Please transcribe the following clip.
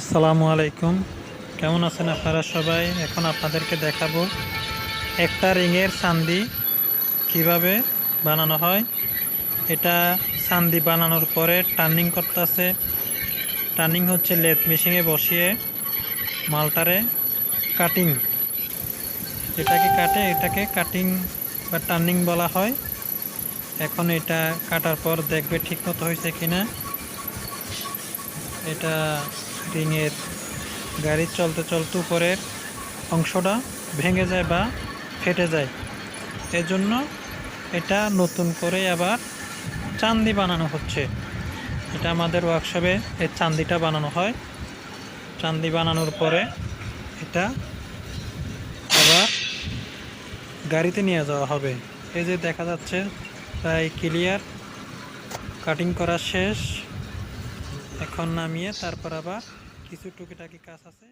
আসসালামু আলাইকুম। কেমন আছেন আপনারা সবাই? এখন আপনাদেরকে দেখাবো একটা রিংয়ের চান্দি কীভাবে বানানো হয়। এটা চান্দি বানানোর পরে টার্নিং করতেছে। টার্নিং হচ্ছে লেদ মেশিনে বসিয়ে মালটারে কাটিং। এটাকে কাটে, এটাকে কাটিং বা টার্নিং বলা হয়। এখন এটা কাটার পর দেখবে ঠিক মতো হয়েছে কিনা। এটা রিংয়ের গাড়ি চলতে চলতে উপরের অংশটা ভেঙে যায় বা ফেটে যায়। এজন্য এটা নতুন করে আবার চান্দি বানানো হচ্ছে। এটা আমাদের ওয়ার্কশপে এই চান্দিটা বানানো হয়। চান্দি বানানোর পরে এটা আবার গাড়িতে নিয়ে যাওয়া হবে। এই যে দেখা যাচ্ছে, প্রায় ক্লিয়ার কাটিং করা শেষ। এখন নামিয়ে তারপর আবার কিছু টুকিটাকি কাজ আছে